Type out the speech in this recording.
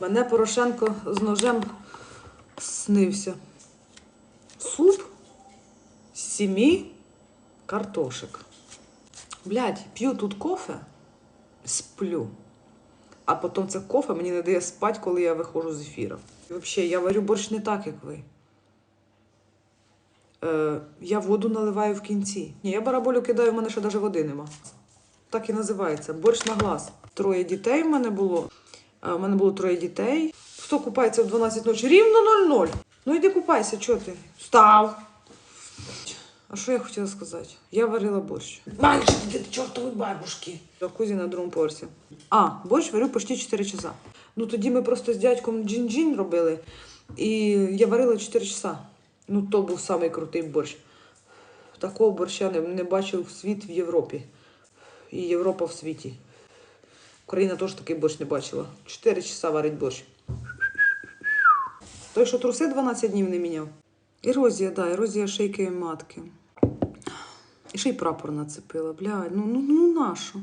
Мене Порошенко з ножем снився. Суп з сімі картошек. Блядь, п'ю тут кофе, сплю. А потім це кофе мені не дає спати, коли я виходжу з ефіру. І взагалі, я варю борщ не так, як ви. Е, я воду наливаю в кінці. Ні, я бараболю кидаю, в мене ще навіть води нема. Так і називається. Борщ на глаз. Троє дітей в мене було. У мене було троє дітей. Хто купається в 12 ночі? Рівно 0-0. Ну йди купайся, чого ти? Встав. А що я хотіла сказати? Я варила борщ. Мальчик, ти до чортової бабушки. Кузі на другому поверсі. А, борщ варю почти 4 часа. Ну тоді ми просто з дядьком джин-джин робили, і я варила 4 часа. Ну, то був самий крутий борщ. Такого борща не, не бачив світ в Європі. І Європа в світі. Україна теж такий борщ не бачила. 4 часа варить борщ. Той, що труси 12 днів не міняв. Ерозія, да, ерозія шийки матки. І ще й прапор нацепила. Блядь, ну, ну, ну нащо?